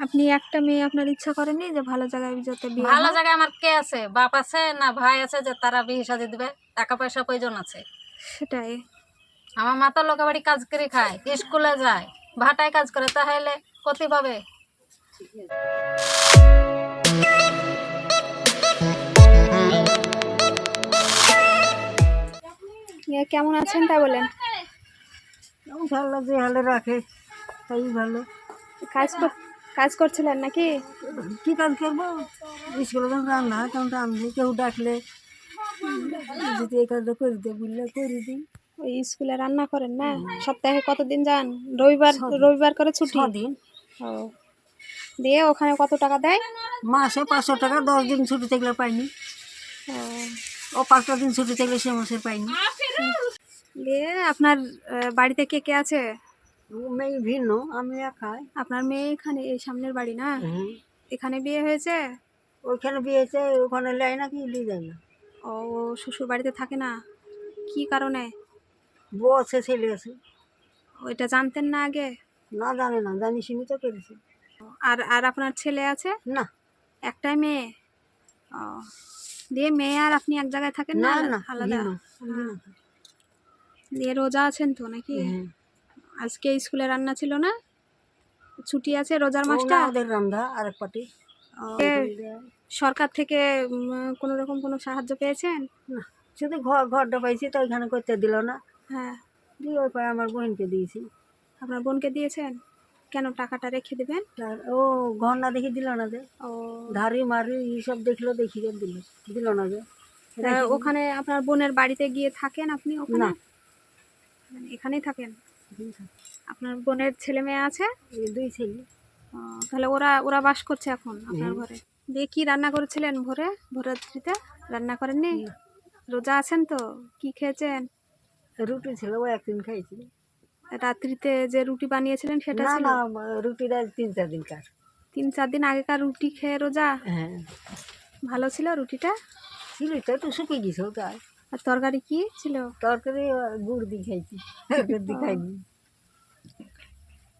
আপনি একটা মেয়ে আপনার ইচ্ছা করেনি যে ভালো জায়গায় যাতে বিয়ে ভালো হয়? জায়গায় আমার কে আছে? বাপ আছে না ভাই আছে যে তারা বিয়ে সাজি দিবে? টাকা পয়সা প্রয়োজন আছে? সেটাই। আমার মাতার লোকে বাড়ি কাজ করে খায় স্কুলে যায় ভাটায় কাজ করে তাহলে কতি পাবে? ইয়ে কেমন আছেন তা বলেন। ভালো যে হালে রাখে তাই ভালো। কাজ কর- কাজ করছিলেন নাকি? কী কাজ করব? স্কুলে যখন রান্না তখন রান্ধি কেউ ডাকলে যদি এই কাজটা করে দিতে বললে করে দিই। ওই স্কুলে রান্না করেন না? সপ্তাহে কতদিন যান? রবিবার রবিবার করে ছুটি? দিন ও। দিয়ে ওখানে কত টাকা দেয়? মাসে পাঁচশো টাকা দশ দিন ছুটি থাকলে পাইনি। ও, পাঁচটা দিন ছুটি থাকলে সে মাসে পাইনি। দিয়ে আপনার বাড়িতে কে কে আছে? মেয়ে ভিন্ন আমি একাই আপনার মেয়ে এখানে এই সামনের বাড়ি না? এখানে বিয়ে হয়েছে? ওইখানে বিয়েছে ওখানে লাই না কি লিয়ে যায় না। ও শ্বশুর বাড়িতে থাকে না? কি কারণে? বউ আছে ছেলে আছে। ওইটা জানতেন না আগে? না জানে না জানি শুনি তো করেছে আর আর আপনার ছেলে আছে? না। একটাই মেয়ে? ও দিয়ে মেয়ে আর আপনি এক জায়গায় থাকেন না? আলাদা? ভিন্ন। দিয়ে রোজা আছেন তো নাকি? হুম। আজকে স্কুলে রান্না ছিল না। ছুটি আছে রোজার মাসটা। না ওদের রান্ধা আরেক পাটি সরকার থেকে কোনো রকম কোনো সাহায্য পেয়েছেন? না শুধু ঘর ঘরটা পাইছি তো ওইখানে করতে দিল না। হ্যাঁ। দিয়ে ওই পায়ে আমার বোনকে দিয়েছি। আপনার বোনকে দিয়েছেন? কেন টাকাটা রেখে দেবেন? ও ঘর না দেখি দিল না যে। ও। ধারি মারি এইসব দেখল দেখি যে দিল দিল না যে। ওখানে আপনার বোনের বাড়িতে গিয়ে থাকেন আপনি ওখানে? না। মানে এখানেই থাকেন? আপনার বোনের ছেলে মেয়ে আছে? দুই ছেলে। তাহলে ওরা ওরা বাস করছে এখন আপনার ঘরে? দিয়ে কি রান্না করেছিলেন ভোরে? ভোরাত্রিতে? রান্না করেননি? রোজা আছেন তো? কি খেয়েছেন? রুটি ছিল ও একদিন খাইছি রাত্রিতে যে রুটি বানিয়েছিলেন সেটা ছিল? না রুটিটা তিন চার দিন কার। তিন চার দিন আগেকার রুটি খেয়ে রোজা? হ্যাঁ। ভালো ছিল রুটিটা? ছিল তো একটু শুকিয়ে গেছে তাই আর তরকারি কি ছিল? তরকারি গুড় দিয়ে খাইছি। তরকারি দিয়ে খাইনি।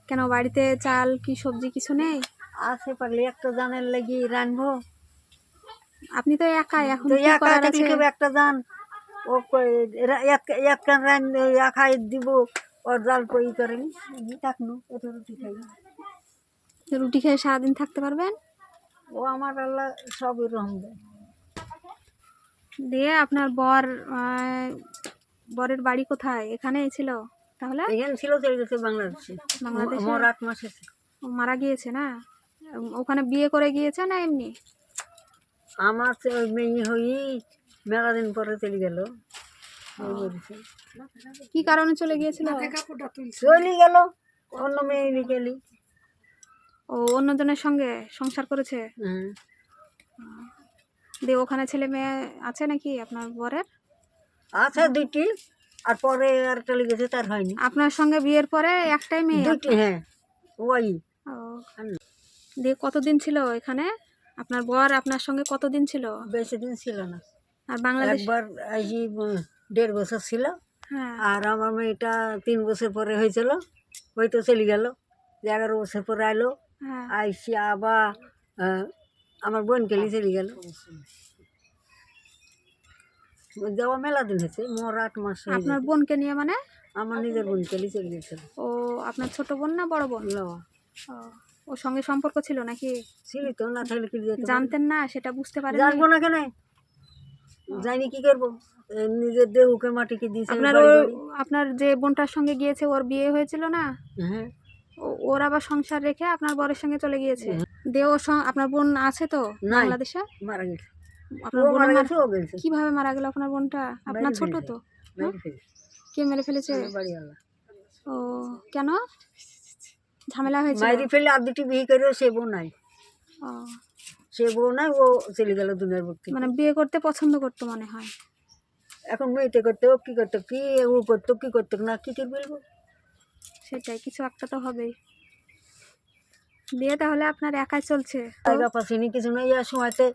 কেন বাড়িতে চাল কি সবজি কিছু নেই? আছে পারলে একটা জানের লাগি রানবো আপনি তো একাই এখন একা কেউ একটা জান? ও এক কান রান একাই দিব ওর জাল পই করেনি থাকনু ওটা রুটি খাই। রুটি খেয়ে সারাদিন থাকতে পারবেন? ও আমার আল্লাহ সবই রহম দেয়। দিয়ে আপনার বর বরের বাড়ি কোথায়? এখানেই ছিল? তাহলে? এখানে ছিল চলে গেছে বাংলাদেশে। বাংলাদেশে? মোর আট মাস আছে। ও মারা গিয়েছে না? ওখানে বিয়ে করে গিয়েছে না এমনি? আমার তো ওই মেয়ে হই মেলা দিন পরে চলে গেল। কি কারণে চলে গিয়েছিল? চলে গেল। অন্য মেয়ে নিয়ে গেলি। ও অন্যজনের সঙ্গে সংসার করেছে? হ্যাঁ। দিয়ে ওখানে ছেলে মেয়ে আছে নাকি আপনার বরের? আছে দুইটি আর পরে আর চলে গেছে তার হয়নি। আপনার সঙ্গে বিয়ের পরে একটাই মেয়ে দুইটি হ্যাঁ ওই। ও। দিয়ে কতদিন ছিল এখানে? আপনার বর আপনার সঙ্গে কতদিন ছিল? বেশি দিন ছিল না। আর বাংলাদেশ একবার উম, দেড় বছর ছিল। হ্যাঁ। আর আমার মেয়েটা তিন বছর পরে হয়েছিল। ওই তো চলে গেল। এগারো বছর পরে আইলো। হ্যাঁ। আইসি আবার আমার বোনকে নিয়ে চলে গেল। যাওয়া মেলা দিন হয়েছে মোর আট মাস আপনার। বোনকে নিয়ে মানে? আমার নিজের বোনকে নিয়ে চলে গেছিল ও আপনার ছোট বোন না বড় বোন? ওর সঙ্গে সম্পর্ক ছিল নাকি? ছিল তো না থাকলে কি জানতেন না সেটা বুঝতে পারেন জানব না কেন? জানি কি করব? নিজের দেহুকে মাটিকে দিয়েছে আপনার। আপনার যে বোনটার সঙ্গে গিয়েছে ওর বিয়ে হয়েছিল না? হ্যাঁ। ওর আবার সংসার রেখে আপনার বরের সঙ্গে চলে গিয়েছে? ওর আপনার বোন আছে তো বাংলাদেশে? মারা গেছে। আপনার বোন কীভাবে মারা গেল আপনার বোনটা? আপনার ছোট তো। কে মেরে ফেলেছে? ও কেন? ঝামেলা হয়েছে মাইরি ফেলে আর দুটি বিয়ে করে সে বউ নাই। ও। সে বউ নাই ও চলে গেল দুনিয়ার ভক্তি মানে বিয়ে করতে পছন্দ করতো মনে হয়। এখন মেয়েতে করতে ও কি করতো কি ও করতো কি করতো না কি কি বলব সেটাই কিছু একটা তো হবেই। বিয়ে তাহলে আপনার একাই চলছে? পাশিনি কিছু নাই আর সময়তে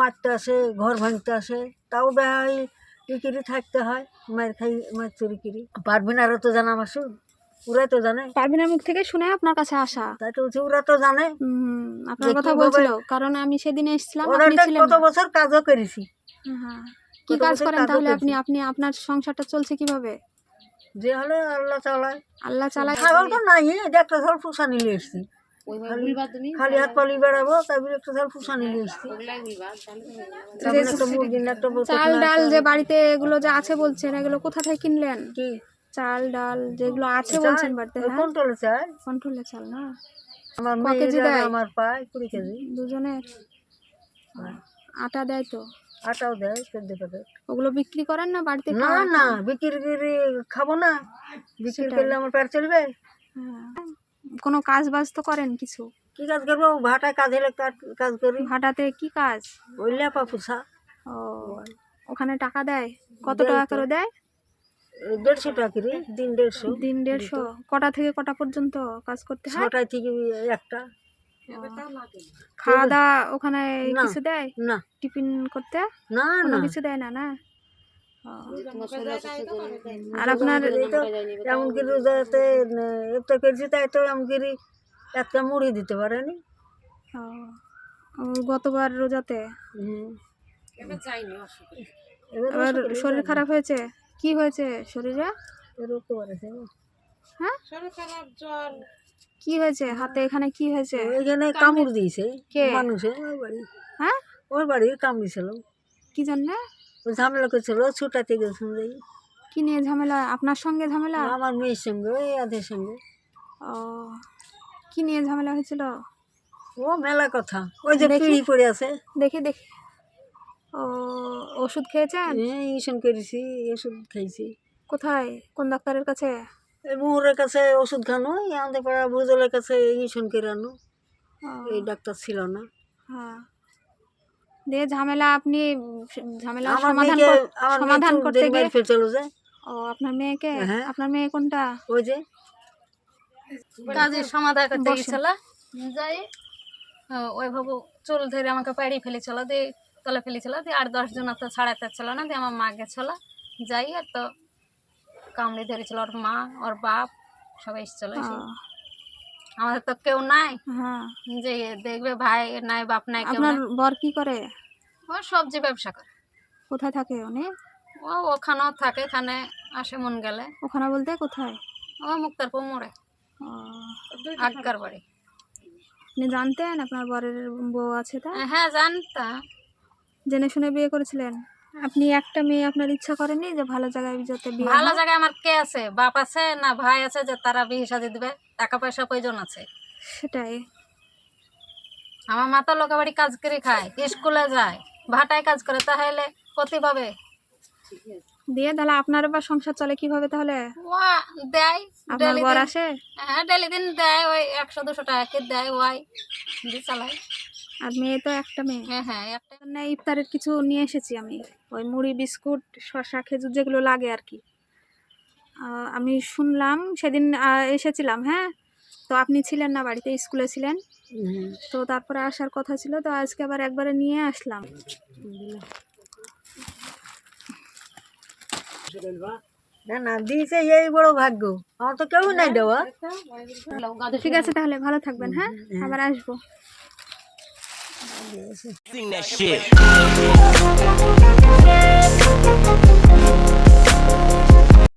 মারতে আসে ঘর ভাঙতে আসে তাও বেহাই ই থাকতে হয় মার খাই মার চুরি করি। পারবি না আরও তো জানা আমার ওরা তো জানে। পারভিনের মুখ থেকে শুনে আপনার কাছে আসা। তাই তো ওরা তো জানে। আপনার কথা বলছিল কারণ আমি সেদিন এসেছিলাম আপনি ছিলেন কত বছর কাজও করেছি। হ্যাঁ। কি কাজ করেন তাহলে আপনি আপনি আপনার সংসারটা চলছে কীভাবে? যে হলে আল্লাহ চালায়। আল্লাহ চালায়। ছাগল তো নাই এটা একটা ধর পুষা নিলে এসছি। খালি হাত পালি বেড়াবো তারপরে একটা ধর পুষা নিলে এসছি। চাল ডাল যে বাড়িতে এগুলো যে আছে বলছেন এগুলো কোথা থেকে কিনলেন? কি? চাল ডাল যেগুলো আছে বলছেন বাড়িতে হ্যাঁ? কন্ট্রোলে চাই কন্ট্রোলে চাল না? আমার কেজি দেয়? আমার পায় কুড়ি কেজি। দুজনের? আটা দেয় তো? আটাও দেয় চোদ্দ প্যাকেট ওগুলো বিক্রি করেন না বাড়িতে না না বিক্রি করে খাব না। বিক্রি। করলে আমার পেট চলবে। হ্যাঁ। কোনো কাজ বাজ তো করেন কিছু? কি কাজ করব? ভাটায় কাজ হলে কাজ- কাজ করি। ভাটাতে কি কাজ? ওই লেপা পুষা ও ওখানে টাকা দেয়? কত টাকা করে দেয়? দেড়শো টাকা করে দিন দেড়শো। দিন দেড়শো? কটা থেকে কটা পর্যন্ত কাজ করতে হয়? ছটায় থেকে একটা। খাওয়া দাওয়া ওখানে কিছু দেয়? না। টিফিন করতে? না না। কিছু দেয় না না? আর আপনার এই তো এমন রোজাতে একটা করেছি তাই তো এমন করে একটা মুড়ি দিতে পারেনি গতবার রোজাতে? এবার শরীর খারাপ হয়েছে? কি হয়েছে শরীরে? রোগ তো বাড়েছে। না। হ্যাঁ কি হয়েছে? হাতে এখানে কি হয়েছে? এখানে কামড় দিয়েছে। কে? মানুষে ওর বাড়ি। হ্যাঁ? ওই বাড়ির কামড়িছিল। কি জন্য? ও ঝামেলা করছিল ছুটাতে গেছিল। কি নিয়ে ঝামেলা? আপনার সঙ্গে ঝামেলা? আমার মেয়ের সঙ্গে ওই আধের সঙ্গে। ও কি নিয়ে ঝামেলা হয়েছিল? ও মেলা কথা। ওই যে দেখি। পিড়ি পড়ে আছে। দেখি দেখি। ও ওষুধ খেয়েছেন? হ্যাঁ ইসন করেছি ওষুধ খাইছি। কোথায়? কোন ডাক্তারের কাছে? মোহরের কাছে ওষুধ খানো আমাদের পাড়া ভুজলের কাছে ইসন করে আনো। এই ডাক্তার ছিল না। হ্যাঁ। দিয়ে ঝামেলা আপনি ঝামেলা সমাধান সমাধান করতে গিয়ে ফের চলে যায়। ও আপনার মেয়েকে? হ্যাঁ। আপনার মেয়ে কোনটা? ওই যে। কাজের সমাধান করতে। গেছিল যাই ওই ভাবু চুল ধরে আমাকে পাড়ি ফেলেছিল দিয়ে তলে ফেলেছিল দিয়ে আর দশ জন তো ছাড়াতে ছিল না দিয়ে আমার মা গেছিল। যাই আর তো কামড়ে ধরেছিল ওর মা ওর বাপ সবাই এসেছিল আমাদের তো কেউ নাই। হ্যাঁ। যে দেখবে ভাই নাই বাপ নাই আপনার বর কি করে? ও সবজি ব্যবসা করে। কোথায় থাকে উনি? ও ওখানেও থাকে এখানে আসে মন গেলে। ওখানে বলতে কোথায়? ও মুক্তারপুর মোড়ে। আগকার বাড়ি। আপনি জানতেন আপনার বরের বউ আছে তা? হ্যাঁ জানতাম। জেনে শুনে বিয়ে করেছিলেন? আপনি একটা মেয়ে আপনার ইচ্ছা করেনি যে ভালো জায়গায় যাতে বিয়ে ভালো হয়? জায়গায় আমার কে আছে? বাপ আছে না ভাই আছে যে তারা বিয়ে সাজিয়ে দিবে? টাকা পয়সা প্রয়োজন আছে। সেটাই। আমার মাতা লোকে বাড়ি কাজ করে খায় স্কুলে যায় ভাটায় কাজ করে তাহলে কতি পাবে? দিয়ে তাহলে আপনার বা সংসার চলে কীভাবে তাহলে? দেয় আপনার বর দিন আসে? হ্যাঁ ডেলি দিন দেয় ওই একশো দুশো টাকা করে দেয় ওই দিয়ে চালায়। আর মেয়ে তো একটা মেয়ে। হ্যাঁ হ্যাঁ একটা না ইফতারের কিছু নিয়ে এসেছি আমি। ওই মুড়ি বিস্কুট শসা খেজুর যেগুলো লাগে আর কি। আমি শুনলাম সেদিন এসেছিলাম হ্যাঁ? তো আপনি ছিলেন না বাড়িতে স্কুলে ছিলেন। তো তারপরে আসার কথা ছিল তো আজকে আবার একবারে নিয়ে আসলাম। না না দিয়েছে এই বড় ভাগ্য। আমার তো কেউ নাই দেওয়া। ঠিক আছে তাহলে ভালো থাকবেন হ্যাঁ। আবার আসব। Sing that shit.